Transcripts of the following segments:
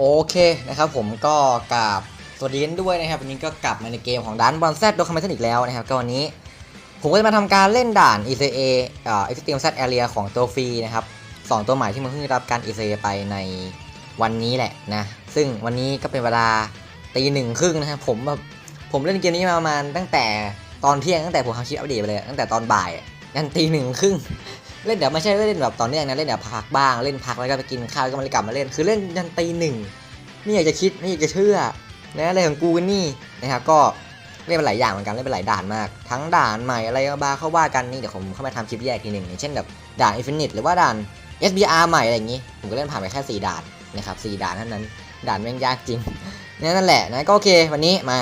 โอเคนะครับผมก็กราบสวัสดีกันด้วยนะครับวันนี้ก็กลับมาในเกมของดันบอลแซดโดคอมเมนต์อีกแล้วนะครับก็วันนี้ผมก็จะมาทำการเล่นด่าน ECA เอ่อ Extreme Set Area ของตัวฟรีนะครับสองตัวใหม่ที่มันเพิ่งได้รับการ ECA ไปในวันนี้แหละนะ ซึ่งวันนี้ก็เป็นเวลาตีหนึ่งครึ่งนะครับผมแบบผมเล่นเกมนี้มาประมาณตั้งแต่ตอนเที่ยงตั้งแต่ผมทำคลิปอัปเดตไปเลยตั้งแต่ตอนบ่ายยันตีหนึ่งครึ่ง เล่นเดี๋ยวไม่ใช่เล่นแบบตอนเนื่องนะเล่นเดี๋ยวพักบ้างเล่นพักแล้วก็ไปกินข้าวแล้วก็มากลับมาเล่นคือเล่นยันตีหนึ่งไม่อยากจะคิดไม่อยากจะเชื่อนะอะไรของกูกันนี่นะครับก็เล่นเป็นหลายอย่างเหมือนกันเล่นเป็นหลายด่านมาก ทั้งด่านใหม่อะไรบ้าเข้าว่ากันนี่เดี๋ยวผมเข้ามาทำคลิปแยกทีหนึ่งอย่างเช่นแบบด่าน Infinite หรือว่าด่าน SBR ใหม่อะไรอย่างงี้ ผมก็เล่นผ่านไปแค่ 4 ด่านนะครับ4ด่านเท่านั้น ด่านแม่งยากจริงนั่นแหละนะก็โอเควันนี้มา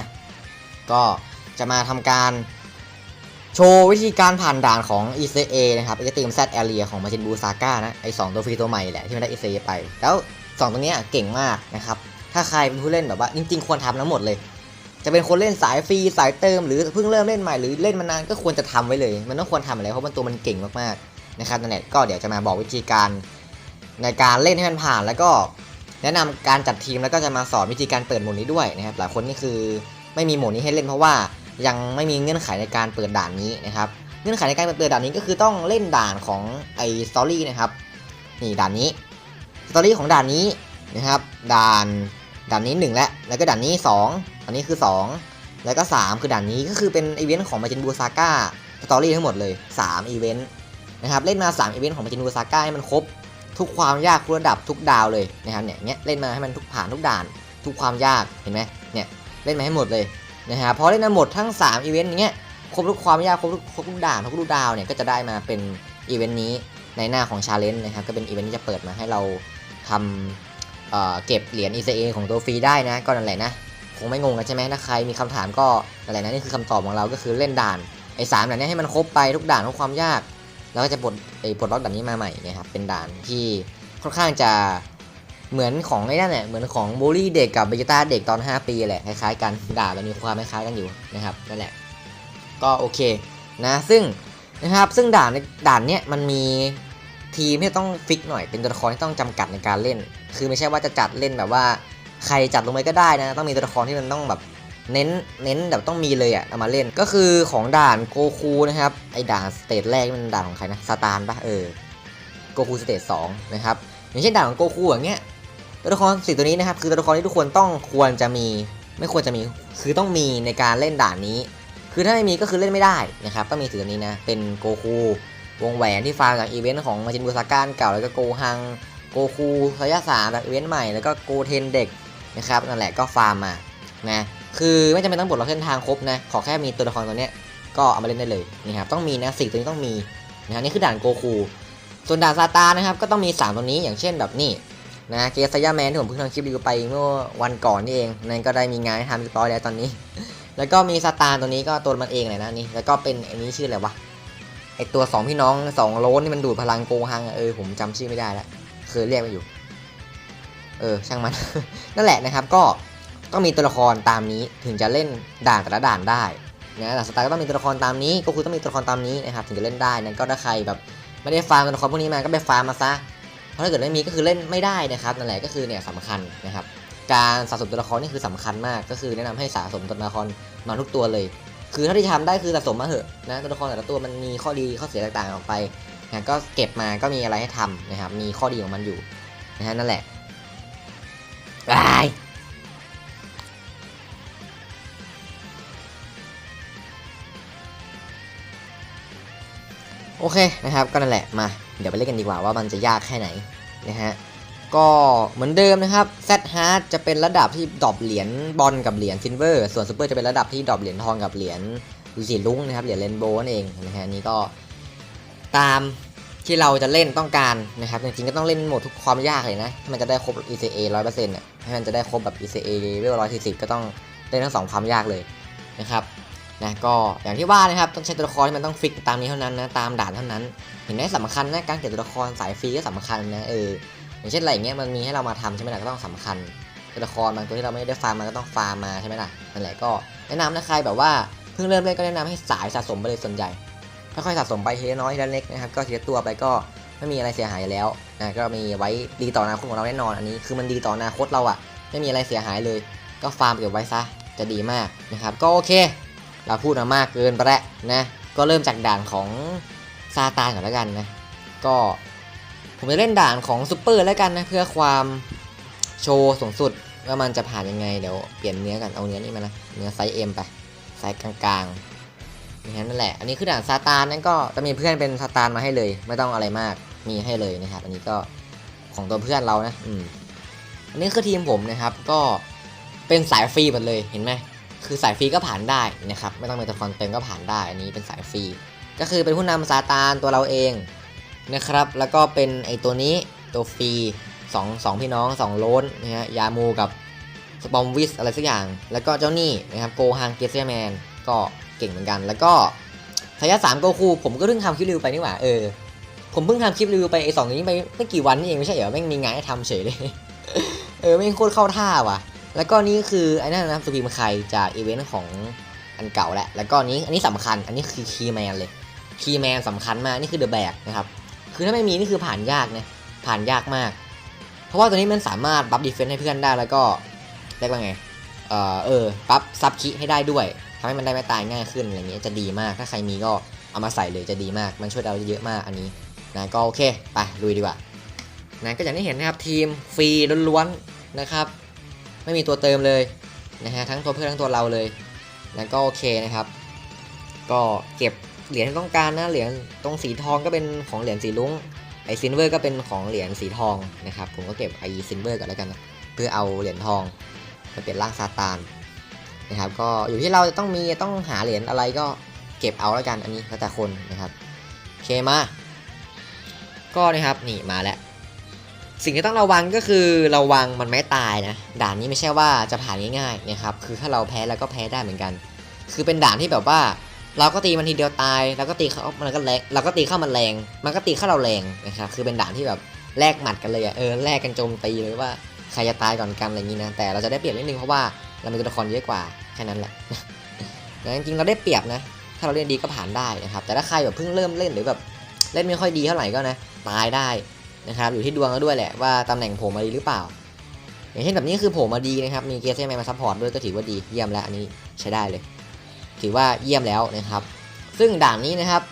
ก็จะมาทำการ โชว์วิธีการผ่านด่านของ ECA นะครับ Extreme Z Area ของ Majin Buu Saga นะ ไอสองตัวฟรีตัวใหม่แหละที่มันได้ ECA ไป แล้ว2ตัวเนี้ยเก่งมากนะครับ ถ้าใครเป็นผู้เล่นแบบว่า จริง ๆ ควรทำทั้งหมดเลย จะเป็นคนเล่นสายฟรีสายเติมหรือเพิ่งเริ่มเล่นใหม่หรือเล่นมานานก็ควรจะทำไว้เลย มันต้องควรทำอะไรเพราะมันตัวมันเก่งมากๆนะครับนั่นแหละก็เดี๋ยวจะมาบอกวิธีการในการเล่นให้มันผ่านแล้วก็แนะนำการจัดทีมแล้วก็จะมาสอนวิธีการเปิดโหมดนี้ด้วยนะครับหลายคนนี่คือไม่มีโหมดนี้ให้เล่นเพราะว่า ยังไม่มีเงื่อนไขในการเปิดด่านนี้นะครับ เงื่อนไขในการเปิดด่านนี้ก็คือต้องเล่นด่านของไอ้สตอรี่นะครับนี่ด่านนี้สตอรี่ของด่านนี้นะครับ ด่านด่านนี้1และแล้วก็ด่านนี้2อันนี้คือ 2 แล้วก็ 3 คือด่านนี้ก็คือเป็นอีเวนต์ของมาจินบูซาก้าสตอรี่ทั้งหมดเลย3อีเวนต์นะครับเล่นมา3อีเวนต์ของมาจินบูซาก้าให้มันครบทุกความยากทุกระดับทุกดาวเลยนะครับเนี่ยเนี้ยเล่นมาให้มันทุกผ่านทุกด่าน ทุกความยากเห็นไหมเนี่ยเล่นมาให้หมดเลย นะฮะพอเล่นหมดทั้ง3อีเวนต์อย่างเงี้ยครบทุกความยากครบทุกครบทุกด่านครบทุกดาวเนี่ยก็จะได้มาเป็นอีเวนต์นี้ในหน้าของชาเลนจ์นะครับก็เป็นอีเวนต์ที่จะเปิดมาให้เราทำเเก็บเหรียญ ECA ของตัวฟรีได้นะก็นั่นแหละนะคงไม่งงกันใช่ไหมถ้าใครมีคำถามก็นั่นแหละนะนี่คือคำตอบของเราก็คือเล่นด่านไอ้สามด่านเนี้ให้มันครบไปทุกด่านทุกความยาก แล้วก็จะปลดไอ้ปลดล็อกด่านนี้มาใหม่นะครับเป็นด่านที่ค่อนข้างจะ เหมือนของไอ้นั่นแหละเหมือนของบูลลี่เด็กกับเบจิต้าเด็กตอน 5 ปีแหละคล้ายๆกันด่ามันมีความคล้ายๆกันอยู่นะครับนั่นแหละ ก็โอเคนะซึ่งนะครับซึ่งด่านในด่านเนี้ยมันมีทีมที่ต้องฟิกหน่อยเป็นตัวละครที่ต้องจำกัดในการเล่น คือไม่ใช่ว่าจะจัดเล่นแบบว่า ใครจัดลงไปก็ได้นะ ต้องมีตัวละครที่มันต้องแบบเน้นเน้นแบบต้องมีเลยอะเอามาเล่นก็คือของด่านโกคูนะครับไอด่านสเตจแรกมันด่านของใครนะซาตานปะเออโกคูสเตจสองนะครับอย่างเช่นด่านของโกคูอย่างเงี้ย ตัวละครสี่ตัวนี้นะครับคือตัวละครที่ทุกคนต้องควรจะมี ไม่ควรจะมีคือต้องมีในการเล่นด่านนี้ คือถ้าไม่มีก็คือเล่นไม่ได้นะครับต้องมีสีตัวนี้นะเป็นโกคูวงแหวนที่ฟาร์มจากอีเวนต์ของมาจินบูซาก้าเก่าแล้วก็โกฮังโกคูระยะสามจากอีเวนต์ใหม่แล้วก็โกเทนเด็กนะครับนั่นแหละก็ฟาร์มมานะคือไม่จำเป็นต้องบดล็อกเส้นทางครบนะขอแค่มีตัวละครตัวเนี้ยก็เอามาเล่นได้เลยนะครับต้องมีนะสี่ตัวนี้ต้องมีนะนี่คือด่านโกคูส่วนด่านซาตานนะครับก็ต้องมี 3 ตัวนี้อย่างเช่นแบบนี่ นะเกสยาแมนที่ผมเพิ่งทำคลิปรีวิวไปเมื่อวันก่อนนี่เองนั่นก็ได้มีงานให้ทำเรียบร้อยแล้วตอนนี้ แล้วก็มีสตาร์ตัวนี้ก็ตัวมันเองเลยนะนี่แล้วก็เป็นอันนี้ชื่ออะไรวะไอตัวสองพี่น้องสองโลนที่มันดูดพลังโกหังเออผมจำชื่อไม่ได้แล้วเคยเรียกมาอยู่ เออช่างมัน นั่นแหละนะครับ ก็ต้องมีตัวละครตามนี้ถึงจะเล่นด่านแต่ละด่านได้นะแต่สตาร์ก็ต้องมีตัวละครตามนี้ก็คือต้องมีตัวละครตามนี้นะครับถึงจะเล่นได้นั้นก็ถ้าใครแบบไม่ได้ฟาร์มตัวละครพวกนี้มาก็ไปฟาร์มมาซะ เพราะถ้าเกิดไม่มีก็คือเล่นไม่ได้นะครับนั่นแหละก็คือเนี่ยสำคัญนะครับ การสะสมตัวละครนี่คือสำคัญมาก ก็คือแนะนำให้สะสมตัวละครมาทุกตัวเลย คือถ้าที่ทำได้คือสะสมมาเหอะนะตัวละครแต่ละตัวมันมีข้อดีข้อเสียต่างๆออกไปนะก็เก็บมาก็มีอะไรให้ทำนะครับ มีข้อดีของมันอยู่นะฮะนั่นแหละ โอเคนะครับก็นั่นแหละมา เดี๋ยวไปเล่นกันดีกว่าว่ามันจะยากแค่ไหนนะฮะก็เหมือนเดิมนะครับ Z Hard จะเป็นระดับที่ดรอปเหรียญบอลกับเหรียญซิลเวอร์ส่วนซูเปอร์จะเป็นระดับที่ดรอปเหรียญทองกับเหรียญสีลุ้งนะครับเหรียญเรนโบว์นั่นเองนะฮะนี่ก็ตามที่เราจะเล่นต้องการนะครับจริงๆก็ต้องเล่นหมดทุกความยากเลยนะให้มันจะได้ครบ ECA 100%เนี่ยให้มันจะได้ครบแบบ ECA เลเวล140 ก็ต้องเล่นทั้งสองความยากเลยนะครับ นะก็อย่างที่ว่านะครับต้องใช้ตัวละครที่มันต้องฟิกตามนี้เท่านั้นนะตามด่านเท่านั้น เห็นไหมสำคัญนะการเก็บตัวละครสายฟรีก็สำคัญนะเอออย่างเช่นอะไรเงี้ยมันมีให้เรามาทำใช่ไหมล่ะก็ต้องสำคัญตัวละครบางตัวที่เราไม่ได้ฟาร์มมันก็ต้องฟาร์มมาใช่ไหมล่ะนั่นแหละก็แนะนำนะใครแบบว่าเพิ่งเริ่มเล่นก็แนะนำให้สายสะสมไปเลยส่วนใหญ่ค่อยๆสะสมไปทีละน้อยทีละเล็กนะครับก็ทีละตัวไปก็ไม่มีอะไรเสียหายแล้วนะก็มีไว้ดีต่ออนาคตของเราแน่นอนอันนี้คือมันดีต่ออนาคตเราอะไม่มีอะไรเสียหายเลย ก็ฟาร์มเก็บไว้ซะจะดีมากนะครับก็โอเค เราพูดมามากเกินไปแล้วนะ ก็เริ่มจากด่านของซาตานก่อนแล้วกันนะ ก็ผมจะเล่นด่านของซูเปอร์แล้วกันนะ เพื่อความโชว์สูงสุดว่ามันจะผ่านยังไง เดี๋ยวเปลี่ยนเนื้อกัน เอาเนื้อนี่มานะ เนื้อไซส์เอ็มไป ไซส์กลางๆอย่างนั้นนั่นแหละ อันนี้คือด่านซาตานนั่นก็จะมีเพื่อนเป็นซาตานมาให้เลย ไม่ต้องอะไรมาก มีให้เลยนะครับ อันนี้ก็ของตัวเพื่อนเรานะ อืม อันนี้คือทีมผมนะครับ ก็เป็นสายฟรีหมดเลย เห็นไหม คือสายฟรีก็ผ่านได้นะครับ ไม่ต้องเป็นตัวคอนเต็มก็ผ่านได้ อันนี้เป็นสายฟรี ก็คือเป็นผู้นำซาตานตัวเราเองนะครับ แล้วก็เป็นไอตัวนี้ตัวฟรีสองสองพี่น้องสองโลนนะฮะ ยามูกับสปอมวิสอะไรสักอย่าง แล้วก็เจ้านี่นะครับโกฮังเกเซียแมนก็เก่งเหมือนกัน แล้วก็สายสามโกคูผมก็เพิ่งทำคลิปรีวิวไปนี่หว่า เออ ผมเพิ่งทำคลิปรีวิวไปไอสองนี้ไปไม่กี่วันนี่เองไม่ใช่เหรอแม่งมีงานให้ทำเฉยเลย เออไม่งโคตรเข้าท่าว่ะ แล้วก็นี่คือไอ้นั่นนะครับสปีมไคจากอีเวนต์ของอันเก่าแหละ แล้วก็นี้อันนี้สำคัญ อันนี้คือคีแมนเลย คีแมนสำคัญมาก นี่คือเดอะแบกนะครับ คือถ้าไม่มีนี่คือผ่านยากนะ ผ่านยากมาก เพราะว่าตัวนี้มันสามารถบัฟดีเฟนต์ให้เพื่อนได้ แล้วก็เรียกว่าไง เออเออบัฟซับคิให้ได้ด้วยทำให้มันได้ไม่ตายง่ายขึ้นอะไรเงี้ย จะดีมาก ถ้าใครมีก็เอามาใส่เลยจะดีมาก มันช่วยเราเยอะมากอันนี้ นะก็โอเค ไปลุยดีกว่า นะก็อย่างที่เห็นนะครับทีมฟรีล้วนๆนะครับ ไม่มีตัวเติมเลยนะฮะทั้งตัวเพื่อนทั้งตัวเราเลยแล้วก็โอเคนะครับ ก็เก็บเหรียญที่ต้องการนะเหรียญตรงสีทองก็เป็นของเหรียญสีลุ้งไอซินเวอร์ก็เป็นของเหรียญสีทองนะครับผมก็เก็บไอซินเวอร์ก่อนแล้วกันนะเพื่อเอาเหรียญทองมาเป็นร่างซาตานนะครับก็อยู่ที่เราจะต้องมีต้องหาเหรียญอะไรก็เก็บเอาแล้วกันอันนี้แล้วแต่คนนะครับโอเคมา ก็นะครับนี่มาแล้ว สิ่งที่ต้องระวังก็คือระวังมันไม่ตายนะด่านนี้ไม่ใช่ว่าจะผ่านง่ายๆนะครับคือถ้าเราแพ้แล้วก็แพ้ได้เหมือนกัน คือเป็นด่านที่แบบว่า เราก็ตีมันทีเดียวตายแล้วก็ตีเขามันก็แรงเราก็ตีเข้ามันแรง มันก็ตีเข้าเราแรงนะครับคือเป็นด่านที่แบบแลกหมัดกันเลยอะเออแลกกันโจมตีเลยว่าใครจะตายก่อนกันอะไรอย่างนี้นะแต่เราจะได้เปรียบนิดนึงเพราะว่าเรามีตัวละครเยอะกว่าแค่นั้นแหละแต่จริงๆเราได้เปรียบนะ ถ้าเราเล่นดีก็ผ่านได้นะครับแต่ถ้าใครแบบเพิ่งเริ่มเล่นหรือแบบเล่นไม่ค่อยดีเท่าไหร่ก็นะตายได้ นะครับอยู่ที่ดวงก็ด้วยแหละว่าตำแหน่งโผมมาดีหรือเปล่า อย่างเช่นแบบนี้คือโผมมาดีนะครับมีเกสเซอร์แมนมาซัพพอร์ตด้วยก็ถือว่าดีเยี่ยมแล้วอันนี้ใช้ได้เลย ถือว่าเยี่ยมแล้วนะครับ ซึ่งด่านนี้นะครับ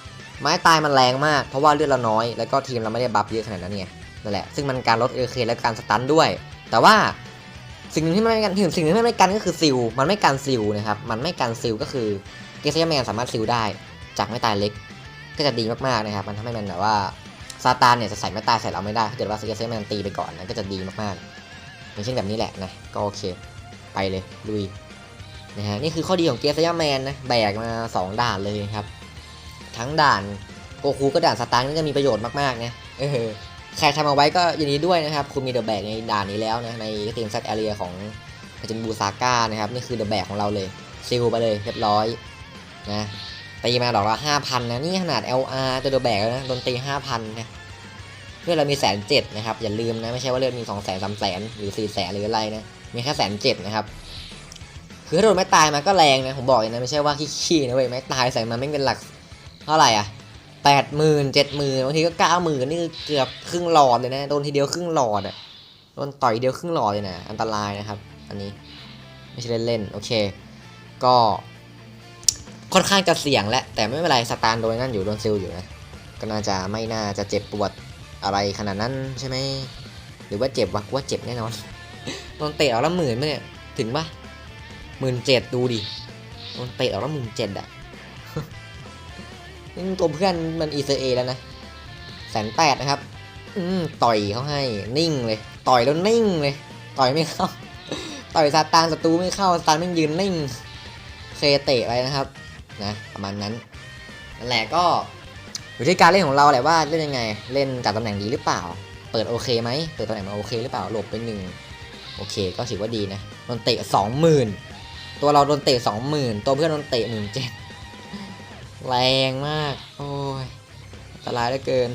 ไม้ตายมันแรงมากเพราะว่าเลือดเราน้อย แล้วก็ทีมเราไม่ได้บัฟเยอะขนาดนั้นไงนั่นแหละซึ่งมันการลดเอเคและการสตันด้วย แต่ว่าสิ่งหนึ่งที่มันไม่กันถึงสิ่งหนึ่งที่ไม่กันก็คือซิลมันไม่กันซิลนะครับมันไม่กันซิลก็คือเกสเซอร์แมนสามารถซิลได้ จากไม้ตายเล็กก็จะดีมากๆนะครับ มันทำให้มันแบบว่า ซาตานเนี่ยจะใส่ไม่ตาใส่เราไม่ได้ถ้าเกิดว่าสเกเซมันตีไปก่อนนะก็จะดีมากๆอย่างเช่นแบบนี้แหละนะก็โอเคไปเลยลุยนะฮะนี่คือข้อดีของเกียร์ซยาแมนนะแบกมา 2 ด่านเลยครับ ทั้งด่านโกคูก็ด่านสตาร์นี่จะมีประโยชน์มากๆนะเออใครทำเอาไว้ก็ยินดีด้วยนะครับ คุณมีเดอะแบกในด่านนี้แล้วนะในทีมซัตแอเรียของอาจารย์บูซาก้านะครับ นี่คือเดอะแบกของเราเลยซิลไปเลยเรียบร้อยนะ ตีมาดอกละห้าพันนะนี่ขนาด LR ตัวเดแบกแล้วนะโดนตีห้าพันนะเลือดเรามีแสนเจ็ดนะครับอย่าลืมนะไม่ใช่ว่าเลือดมีสองแสนสามแสนหรือสี่แสนหรืออะไรนะมีแค่แสนเจ็ดนะครับคือถ้าโดนไม่ตายมาก็แรงนะผมบอกเลยนะไม่ใช่ว่าขี้ๆนะเว้ยไม่ตายใส่มาไม่เป็นหลักเท่าไหร่อะแปดหมื่นเจ็ดหมื่นบางทีก็เก้าหมื่นนี่คือเกือบครึ่งหลอดเลยนะโดนทีเดียวครึ่งหลอดอะโดนต่อยเดียวครึ่งหลอดเลยนะอันตรายนะครับ อันนี้ไม่ใช่เล่นๆโอเค ก็ ค่อนข้างจะเสี่ยงแหละแต่ไม่เป็นไรสตาร์โดนนั่นอยู่โดนซิลอยู่นะก็น่าจะไม่น่าจะเจ็บปวดอะไรขนาดนั้นใช่ไหมหรือว่าเจ็บวะกูว่าเจ็บแน่นอนโดนเตะเอาละหมื่นไหมเนี่ยถึงปะหมื่นเจ็ดดูดิโดนเตะเอาละหมื่นเจ็ดอะนี่ตัวเพื่อนมันอีเซเอแล้วนะแสนแปดนะครับ อืมต่อยเขาให้นิ่งเลย ต่อยแล้วนิ่งเลย ต่อยไม่เข้า ต่อยซาตานศัตรูไม่เข้าซาตานไม่ยืนนิ่ง เคเตะไปนะครับ นะประมาณนั้นนั่นแหละก็อยู่ที่การเล่นของเราแหละว่าเล่นยังไงเล่นจากตำแหน่งดีหรือเปล่า เปิดโอเคไหมเปิดตำแหน่งมาโอเคหรือเปล่าหลบไปหนึ่งโอเคก็ถือว่าดีนะโดนเตะสองหมื่นตัวเราโดนเตะสองหมื่นตัวเพื่อนโดนเตะหมื่นเจ็ดแรงมาก โอ้ยอันตรายเหลือเกิน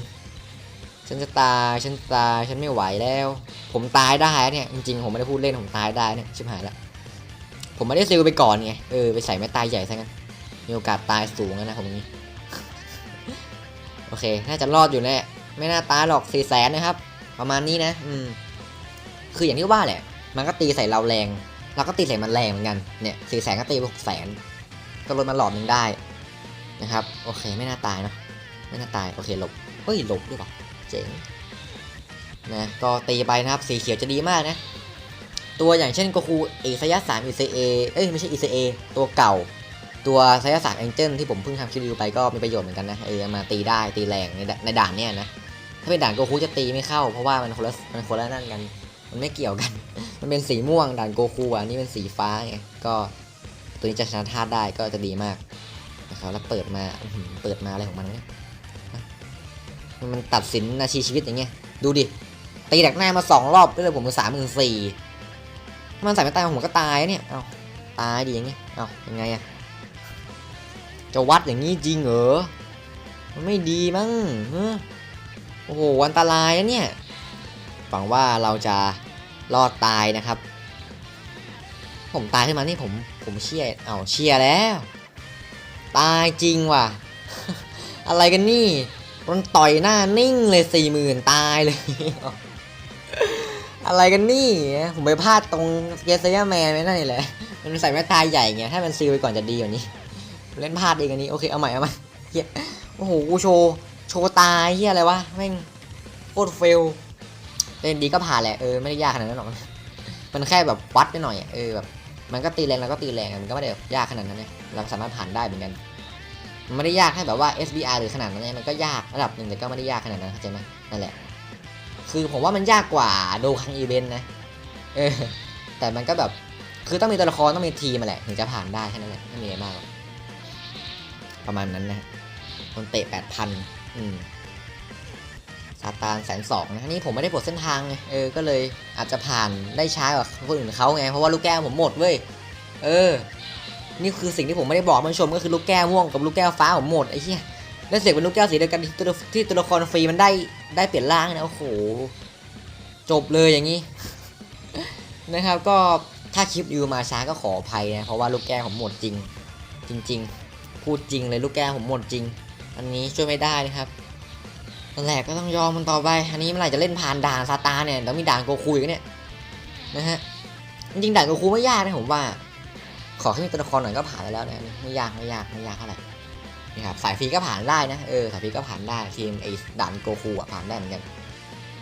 ฉันจะตายฉันตายฉันไม่ไหวแล้ว ผมตายได้เนี่ยจริงๆผมไม่ได้พูดเล่นผมตายได้เนี่ยชิบหายละผมไม่ได้ซิลไปก่อนไงเออไปใส่ไม่ตายใหญ่ซะงั้น มีโอกาสตายสูงนะผมนี้ โอเค น่าจะรอดอยู่แน่ไม่น่าตายหรอกสี่แสนนะครับ ประมาณนี้นะ อืม คืออย่างที่ว่าแหละ มันก็ตีใส่เราแรงเราก็ตีใส่มันแรงเหมือนกัน เนี่ยสี่แสนก็ตีไปหกแสนก็ลดมาหลอดหนึ่งได้นะครับ โอเค ไม่น่าตายเนาะ ไม่น่าตาย โอเค หลบเฮ้ย หลบด้วยเปล่าเจ๋ง นะ ก็ตีไปนะครับ สีเขียวจะดีมากนะ ตัวอย่างเช่นโกคูเอซายะสาม ECA เอเอ้ย ไม่ใช่ ECA ตัวเก่า ตัวไซยะสามแองเจิลที่ผมเพิ่งทำคลิปรีวิวไปก็มีประโยชน์เหมือนกันนะเออเอามาตีได้ตีแรงในด่านในด่านเนี้ยนะ ถ้าเป็นด่านโกคูจะตีไม่เข้า เพราะว่ามันคนละมันคนละนั่นกัน มันไม่เกี่ยวกัน มันเป็นสีม่วงด่านโกคูอะนี่เป็นสีฟ้าไงก็ตัวนี้จะชนะธาตุได้ก็จะดีมากนะครับแล้วเปิดมาเปิดมาอะไรของมันเนี่ยมันตัดสินนาทีชีวิตอย่างเงี้ยดูดิตีดักหน้ามาสองรอบเลยผมมาสามหมื่นสี่มันใส่ไม่ตายผมก็ตายเนี่ยเอาตายดีอย่างเงี้ยเอายังไงอะ จะวัดอย่างนี้จริงเหรอ มันไม่ดีมั้งโอ้โห อันตรายนะเนี่ย หวังว่าเราจะรอดตายนะครับ ผมตายขึ้นมานี่ผมผมเชียร์เอาเชียร์แล้ว ตายจริงว่ะ อะไรกันนี่มันต่อยหน้านิ่งเลยสี่หมื่นตายเลย อะไรกันนี่ ผมไปพลาดตรงเกสเซียแมนไม่นั่นนี่แหละ มันใส่แม่ตายใหญ่ไงถ้ามันซีลไปก่อนจะดีกว่านี้ เล่นพลาดเองอันนี้โอเคเอาใหม่เอาใหม่เฮียโอ้โหกูโชว์โชว์ตายเฮียอะไรวะแม่งโคตรเฟลเล่นดีก็ผ่านแหละเออไม่ได้ยากขนาดนั้นหรอกมันแค่แบบวัดไปหน่อยเออแบบมันก็ตีแรงแล้วก็ตีแรงมันก็ไม่ได้ยากขนาดนั้นเนี่ยเราสามารถผ่านได้เหมือนกันมันไม่ได้ยากแค่แบบว่า SBR หรือขนาดนั้นเนี่ยมันก็ยากระดับหนึ่งแต่ก็ไม่ได้ยากขนาดนั้นเข้าใจไหมนั่นแหละ คือผมว่ามันยากกว่าโดคังอีเวนต์นะเออแต่มันก็แบบคือต้องมีตัวละครต้องมีทีมมาแหละถึงจะผ่านได้แค่นั้นแหละไม่มีอะไรมาก ประมาณนั้นนะคนเตะแปดพันอืมซาตานแสนสองนะนี่ผมไม่ได้ปลดเส้นทางไงเออก็เลยอาจจะผ่านได้ช้ากว่าคนอื่นเขาไงเพราะว่าลูกแก้วผมหมดเว้ยเออ นี่คือสิ่งที่ผมไม่ได้บอกมันชมก็คือลูกแก้วม่วงกับลูกแก้วฟ้าผมหมดไอ้เหี้ยแล้วเสียเป็นลูกแก้วสีเดียวกันที่ตัวที่ตัวละครฟรีมันได้ได้เปลี่ยนร่างนะโอ้โหจบเลยอย่างนี้นะครับก็ถ้าคลิปยูมาช้าก็ขออภัยนะเพราะว่าลูกแก้วผมหมดจริง จริง ๆ พูดจริงเลยลูกแก้วผมหมดจริง อันนี้ช่วยไม่ได้นะครับนั่นแหละก็ต้องยอมมันต่อไป อันนี้เมื่อไหร่จะเล่นผ่านด่านซาตาเนี่ยเดี๋ยวมีด่านโกคูอีกเนี่ยนะฮะจริงด่านโกคูไม่ยากนะผมว่า ขอแค่มีตัวละครหน่อยก็ผ่านได้แล้วนะไม่ยากไม่ยากไม่ยากเท่าไหร่นี่ครับสายฟรีก็ผ่านได้นะเออสายฟรีก็ผ่านได้ทีมไอ้ด่านโกคูอะผ่านได้เหมือนกัน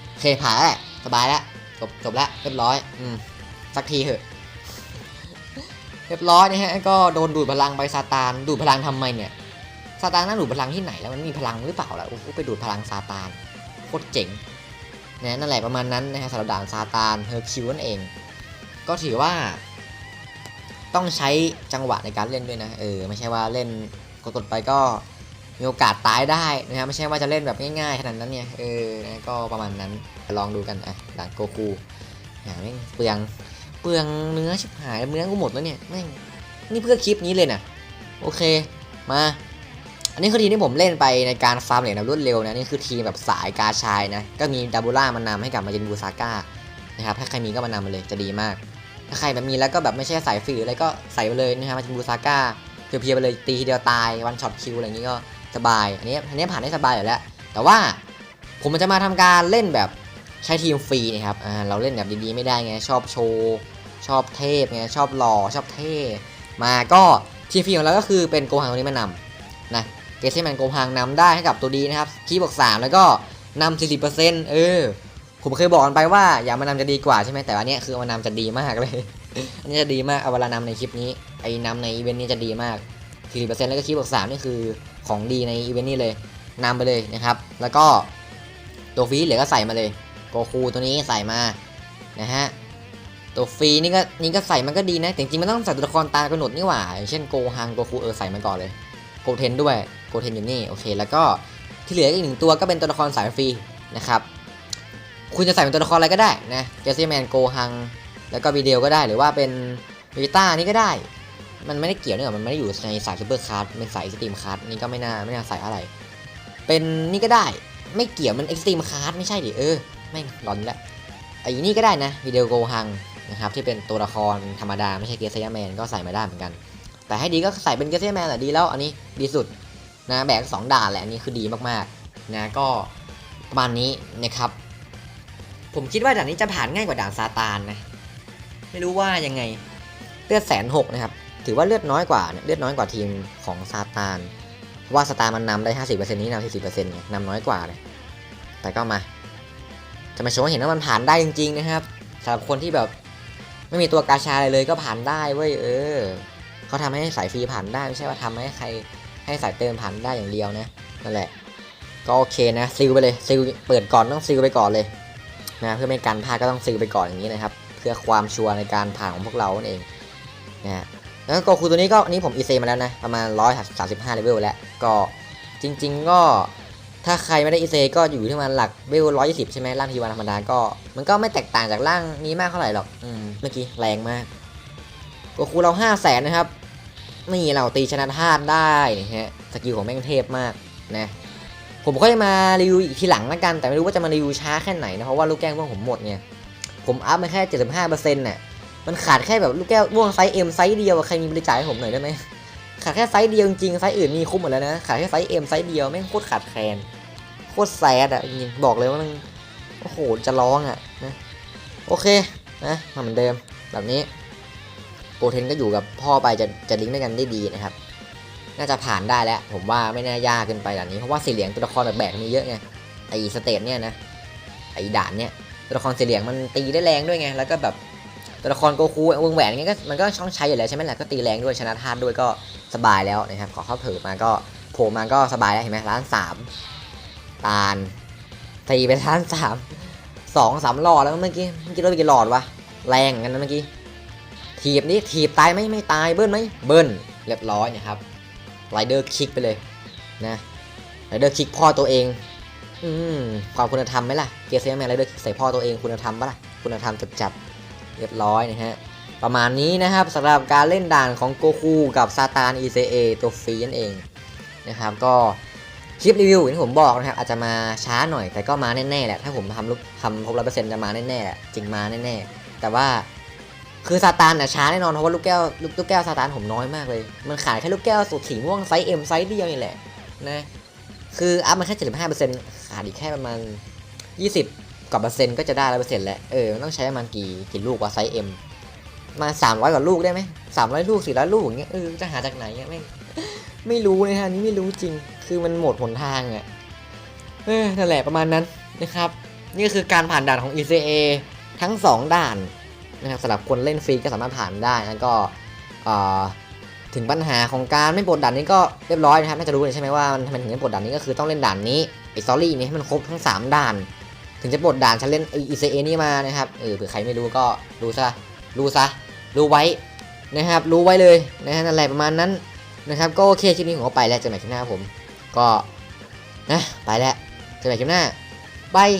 โอเคผ่านแล้วแหละสบายแล้วจบจบแล้วเรียบร้อยอืมสักทีเถอะ เรียบร้อยนะฮะก็โดนดูดพลังไปซาตานดูดพลังทำไมเนี่ยซาตานน่าดูดพลังที่ไหนแล้วมันมีพลังหรือเปล่าล่ะโอ้โหไปดูดพลังซาตานโคตรเจ๋งนะนั่นแหละประมาณนั้นนะฮะสำหรับด่านซาตานเฮอร์คิวนั่นเอง ก็ถือว่า ต้องใช้จังหวะในการเล่นด้วยนะเออไม่ใช่ว่าเล่นกดๆไปก็มีโอกาสตายได้นะครับไม่ใช่ว่าจะเล่นแบบง่ายๆขนาดนั้นเนี่ยเออนะก็ประมาณนั้นลองดูกันอะด่านโกคูอย่างนี้เปลือง เปลืองเนื้อชิบหายเนื้อกูหมดแล้วเนี่ยแม่งนี่เพื่อคลิปนี้เลยนะโอเคมา อันนี้คือทีมที่ผมเล่นไปในการฟาร์มเหรียญแบบรวดเร็วนะนี่คือทีมแบบสายกาชายนะก็มีดับบูล่ามานำให้กับมาจินบูซาก้านะครับถ้าใครมีก็มานำมาเลยจะดีมาก ถ้าใครแบบมีแล้วก็แบบไม่ใช่สายฟรีหรืออะไรก็ใส่ไปเลยนะครับมาจินบูซาก้าเพียวๆไปเลยตีทีเดียวตายวันช็อตคิวอะไรอย่างนี้ก็สบายอันนี้อันนี้ผ่านได้สบายอยู่แล้ว แต่ว่าผมจะมาทำการเล่นแบบใช้ทีมฟรีนะครับเราเล่นแบบดีๆไม่ได้ไงชอบโชว์ ชอบเทพไงชอบหล่อชอบเท่มาก็ทีมฟีของเราก็คือเป็นโกฮังตัวนี้มานำนะเกสเซแมนโกฮังนำได้ให้กับตัวดีนะครับคีย์บอก3แล้วก็นำ40%เปอร์เซ็นต์เออผมเคยบอกกันไปว่าอย่ามานำจะดีกว่าใช่ไหมแต่ว่าเนี้คือมานำจะดีมากเลย อันนี้จะดีมากเอาเวลานำในคลิปนี้ไอ้นำในอีเวนต์นี้จะดีมาก40%แล้วก็คีบวก3นี่คือของดีในอีเวนต์นี้เลยนำไปเลยนะครับ แล้วก็ตัวฟีเหลือก็ใส่มาเลยโกคูตัวนี้ใส่มานะฮะ ตัวฟรีนี่ก็นี่ก็ใส่มันก็ดีนะแต่จริงๆมันต้องใส่ตัวละครตากำหนดนี่หว่าอย่างเช่นโกฮังโกคูเออใส่มาก่อนเลยโกเทนด้วยโกเทนอยู่นี่โอเค แล้วก็ที่เหลืออีกหนึ่งตัวก็เป็นตัวละครสายฟรีนะครับคุณจะใส่เป็นตัวละครอะไรก็ได้นะเจสซี่แมนโกฮังแล้วก็วีเดีโอก็ได้หรือว่าเป็นวิต้านี่ก็ได้ มันไม่ได้เกี่ยวเนื่องมันไม่ได้อยู่ในสายซูเปอร์คาร์ดเป็นสายสตรีมคาร์ดนี่ก็ไม่น่าไม่น่าใส่อะไร เป็นนี่ก็ได้ไม่เกี่ยวมันเอ็กซ์ตรีมคาร์ดไม่ใช่ดิเออไม่งหลอนละไอ้นี่ก็ได้นะวิดีโอโกฮัง นะครับที่เป็นตัวละครธรรมดาไม่ใช่เกียร์ซยแมนก็ใส่มาได้เหมือนกัน แต่ให้ดีก็ใส่เป็นเกียร์ซยแมนแหละดีแล้วอันนี้ดีสุดนะแบกสองด่านแหละอันนี้คือดีมากๆนะก็ประมาณนี้นะครับ ผมคิดว่าด่านนี้จะผ่านง่ายกว่าด่านซาตานนะไม่รู้ว่ายังไงเลือดแสนหกนะครับถือว่าเลือดน้อยกว่าเลือดน้อยกว่าทีมของซาตานว่าซาตานมันนำได้ 50%นี้นำ40%ไงนำน้อยกว่าเลย แต่ก็มา จะมาโชว์ให้เห็นว่ามันผ่านได้จริงๆนะครับสำหรับคนที่แบบ ไม่มีตัวกาชาอะไรเลยก็ผ่านได้เว้ยเออเขาทำให้สายฟรีผ่านได้ไม่ใช่ว่าทำให้ใครให้สายเติมผ่านได้อย่างเดียวนะนั่นแหละ ก็โอเคนะซิลไปเลยซิลเปิดก่อนต้องซิลไปก่อนเลยนะเพื่อไม่กันพลาดก็ต้องซิลไปก่อนอย่างนี้นะครับ เพื่อความชัวร์ในการผ่านของพวกเรานั่นเองนะแล้วก็คูตัวนี้ก็อันนี้ผมอีเซมาแล้วนะประมาณ135เลเวลแล้วก็จริง ๆ ก็ ถ้าใครไม่ได้อีเซก็อยู่ที่มาณหลักเวล120ใช่ไหมร่างทีวันธรรมดาก็ มันก็ไม่แตกต่างจากร่างนี้มากเท่าไหร่หรอกอืมเมื่อกี้แรงมากก็คูเรา5 0 0แสนนะครับนี่เราตีชนะธาตุได้นะฮะสกิลของแม่งเทพมากนะผมก็จะมารีวิวอีกทีหลังละกันแต่ไม่รู้ว่าจะมารีวิวช้าแค่ไหนนะเพราะว่าลูกแก้วม่วงผมหมดเนี่ยผมอัพมาแค่ 75%น่ะมันขาดแค่แบบลูกแก้วม่วงไซส์ M ไซส์เดียวใครมีบริจาคให้ผมหน่อยได้ไหมขาดแค่ไซส์เดียวจริงไซส์อื่นมีคุ้มหมดแล้วนะขาดแค่ไซส์ M ไซส์เดียวแม่งโคตรขาดแคลน คตรแซดอะจริงบอกเลยว่ามันโอ้โหจะร้องอะนะโอเคนะเหมือนเดิมแบบนี้โปรเทนก็อยู่กับพ่อไปจะจะลิงก์ด้วยกันได้ดีนะครับ น่าจะผ่านได้แล้ว ผมว่าไม่น่ายากเกินไปแบบนี้ เพราะว่าสีเหลืองตัวละครแบบแบกมีเยอะไงไอสเตทเนี่ยนะไอด่านเนี่ยตัวละครสีเหลืองมันตีได้แรงด้วยไงแล้วก็แบบตัวละครโกคูวงแหวนเงี้ยก็มันก็ช่องใช้อยู่แล้วใช่ไหมล่ะก็ตีแรงด้วยชนะธาตุด้วยก็สบายแล้วนะครับขอเข้าเถิดมาก็โผล่มาก็สบายแล้วเห็นไหมล้านสาม ตาลตีไปล้านสามสองสามหลอดแล้วเมื่อกี้เมื่อกี้เราไปกี่หลอดวะแรงกันนะเมื่อกี้ถีบนี่ถีบตายไหมไม่ตายเบิ้ลไหมเบิ้ลเรียบร้อยนะครับไรเดอร์คิกไปเลยนะไรเดอร์คิกพ่อตัวเองอืมความคุณธรรมไหมล่ะเกียร์เซียแมนไรเดอร์คิกใส่พ่อตัวเองคุณธรรมปะล่ะคุณธรรมจับจับเรียบร้อยนะฮะประมาณนี้นะครับสำหรับการเล่นด่านของโกคูกับซาตาน ECA ตัวฟรีนั่นเองนะครับก็ คลิปรีวิวอย่างที่ผมบอกนะครับอาจจะมาช้าหน่อยแต่ก็มาแน่ๆแหละถ้าผมทำรูปทำครบร้อยเปอร์เซ็นต์จะมาแน่ๆแหละจริงมาแน่ๆแต่ว่าคือซาตานน่ะช้าแน่นอนเพราะว่าลูกแก้วลูกลูกแก้วซาตานผมน้อยมากเลย มันขายแค่ลูกแก้วสูตรสีม่วงไซส์ M ไซส์เดียวนี่แหละนะคืออัพมาแค่75เปอร์เซ็นต์ขาดอีกแค่ประมาณ20กว่าเปอร์เซ็นต์ก็จะได้ร้อยเปอร์เซ็นต์แล้วเออมันต้องใช้ประมาณกี่กี่ลูกวะไซส์ M มมา300กว่าลูกได้ไหม300ลูก400ลูกอย่างเงี้ยเออจะหาจากไหนเงี้ยไม่ไม่รู้เลยฮะนี้ไม่รู้จริง คือมันหมดหนทางอะเออนั่นแหละประมาณนั้นนะครับ นี่คือการผ่านด่านของ ECA ทั้งสองด่านนะครับสำหรับคนเล่นฟรีก็สามารถผ่านได้แล้วก็ถึงปัญหาของการไม่ปลดด่านนี้ก็เรียบร้อยนะครับน่าจะรู้เลยใช่ไหมว่ามันทำไมถึงไม่ปลดด่านนี้ก็คือต้องเล่นด่านนี้ไอ้ซอรี่นี้ให้มันครบทั้ง 3 ด่าน ถึงจะปลดด่านฉันเล่น ECA นี่มานะครับเออเผื่อใครไม่รู้ก็รู้ซะรู้ซะรู้ไว้นะครับ รู้ไว้เลยนะฮะนั่นแหละประมาณนั้นนะครับ ก็โอเคคลิปนี้ผมก็ไปแล้วเจอกันใหม่คลิปหน้าผม ก็นะไปแล้วเจอกันคลิปหน้าบาย